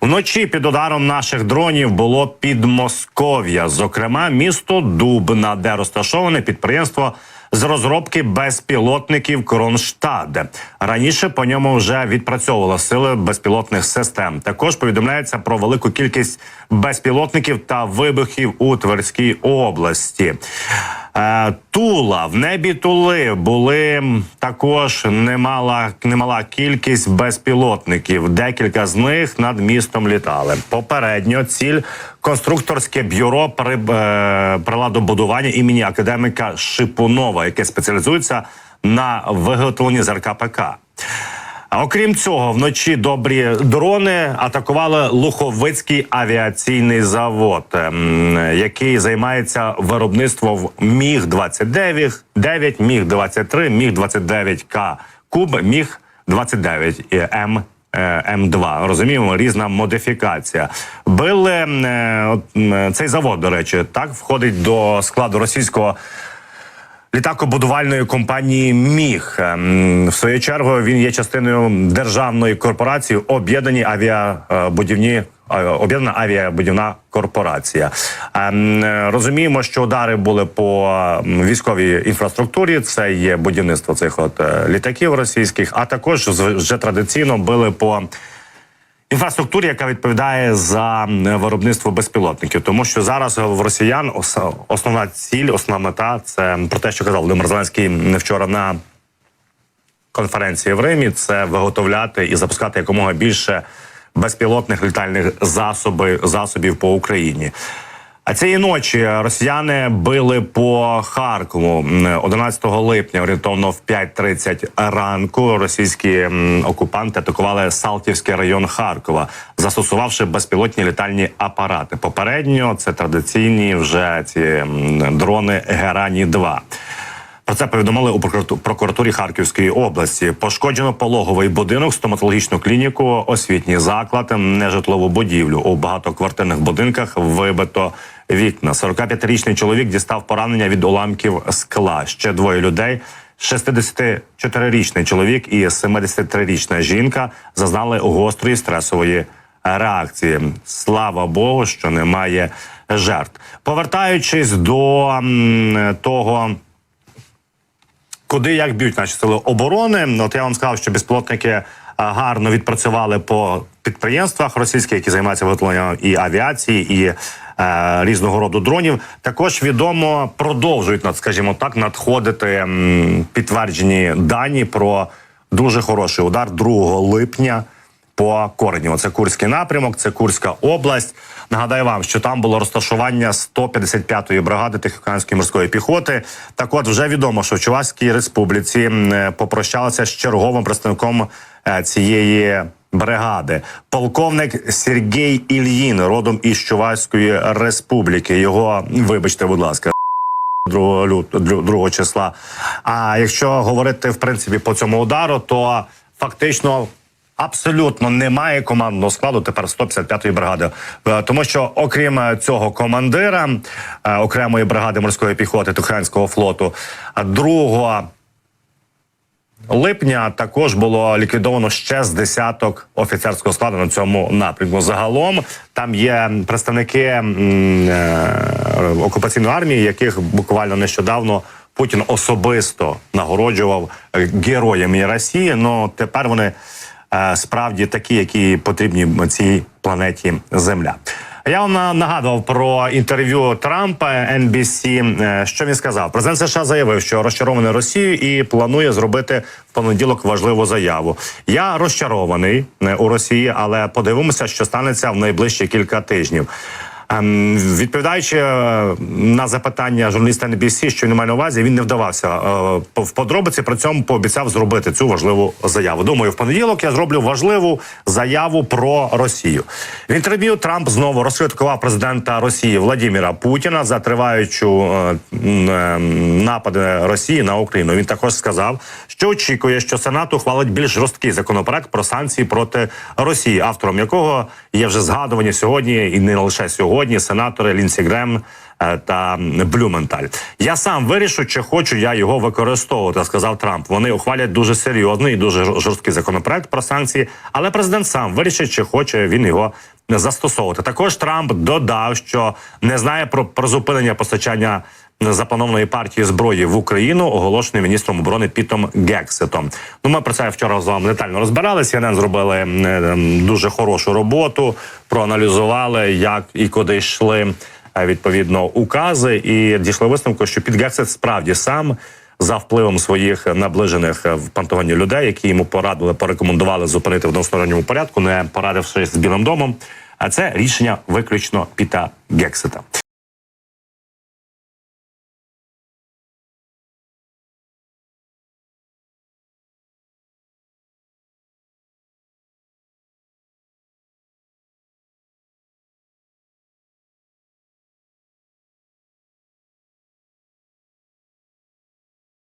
Вночі під ударом наших дронів було Підмосков'я, зокрема місто Дубна, де розташоване підприємство з розробки безпілотників Кронштадт. Раніше по ньому вже відпрацьовували сили безпілотних систем. Також повідомляється про велику кількість безпілотників та вибухів у Тверській області. Е, Тула в небі Тули були також немала немала кількість безпілотників. Декілька з них над містом літали. Попередньо ціль конструкторське бюро при, е, приладобудування імені академіка Шипунова, яке спеціалізується на виготовленні ЗРК ПК. А окрім цього, вночі добрі дрони атакували Луховицький авіаційний завод, ем, який займається виробництвом Міг 29 9 Міг 23 Міг 29 К Куб, Міг 29 і М. е, М2, розуміємо, різна модифікація. Били е, цей завод, до речі, так входить до складу російського літакобудувальної компанії Міг. Ем, В свою чергу він є частиною державної корпорації об'єднані авіабудівні. е, Об'єднана авіабудівна корпорація. Ем, Розуміємо, що удари були по військовій інфраструктурі. Це є будівництво цих от е, літаків російських, а також вже традиційно били по інфраструктурі, яка відповідає за виробництво безпілотників, тому що зараз в росіян основна ціль, основна мета це про те, що казав Володимир Зеленський не вчора на конференції в Римі. Це виготовляти і запускати якомога більше безпілотних літальних засобів, засобів по Україні. А цієї ночі росіяни били по Харкову М, 11 липня, орієнтовно в 5.30 ранку. Російські окупанти атакували Салтівський район Харкова, застосувавши безпілотні літальні апарати. Попередньо це традиційні вже ці дрони Герані 2 про це повідомили у прокурату- прокуратурі Харківської області. Пошкоджено пологовий будинок, стоматологічну клініку, освітній заклад, нежитлову будівлю. У багатоквартирних будинках вибито вікна. 45-річний чоловік дістав поранення від уламків скла. Ще двоє людей. 64-річний чоловік і 73-річна жінка зазнали гострої стресової реакції. Слава Богу, що немає жертв. Повертаючись до того куди як б'ють наші сили оборони. От я вам сказав, що безпілотники гарно відпрацювали по підприємствах російських, які займаються виготовленням і авіації, і е, різного роду дронів. Також відомо продовжують над, скажімо так, надходити підтверджені дані про дуже хороший удар 2 липня по Коренєву. Це Курський напрямок, це Курська область. Нагадаю вам, що там було розташування 155-ї бригади Тихоокеанської морської піхоти. Так, от вже відомо, що в Чувашській республіці е, попрощалися з черговим представником е, цієї. Бригади полковник Сергій Ільїн, родом із Чувашської республіки. Його вибачте, будь ласка, 2 лют 2 числа. А якщо говорити в принципі по цьому удару, то фактично. Абсолютно немає командного складу тепер 155-ї бригади, Е, тому що окрім е, цього командира е, окремої бригади морської піхоти Туханського флоту, другого липня також було ліквідовано ще з десяток офіцерського складу на цьому напрямку. Загалом там є представники е, окупаційної армії, яких буквально нещодавно Путін особисто нагороджував е, героями Росії. Ну тепер вони е, справді такі, які потрібні цій планеті Земля. Я вам нагадував про інтерв'ю Трампа NBC. Е, Що він сказав? Президент США заявив, що розчарований Росією і планує зробити в понеділок важливу заяву. Я розчарований е, у Росії, але подивимося, що станеться в найближчі кілька тижнів. Ем, Відповідаючи е, на запитання журналіста NBC, що він має на увазі, він не вдавався е, в подробиці. При цьому пообіцяв зробити цю важливу заяву. Думаю, в понеділок я зроблю важливу заяву про Росію. В інтерв'ю Трамп знову розкритикував президента Росії Владіміра Путіна за триваючу е, напади Росії на Україну. Він також сказав, що очікує, що Сенат ухвалить більш жорсткий законопроект про санкції проти Росії, автором якого є вже згадувані сьогодні, і не лише сьогодні. Сьогодні сенатори Лінсі Грем е, та Блюменталь. Я сам вирішу, чи хочу я його використовувати, сказав Трамп. Вони ухвалять дуже серйозний і дуже жорсткий законопроект про санкції, але президент сам вирішить, чи хоче він його застосовувати. Також Трамп додав, що не знає про зупинення постачання запланованої партії зброї в Україну, оголошений міністром оборони Пітом Гексетом. Ну, ми про це вчора з вами детально розбиралися. CNN зробили е, дуже хорошу роботу, проаналізували, як і куди йшли е, відповідно укази, і дійшли висновку, що Піт Гексет справді сам. За впливом своїх наближених е, в Пентагоні людей, які йому порадили, порекомендували зупинити в односторонньому порядку, не порадившись з Білим домом. А це рішення виключно Піта Гексета.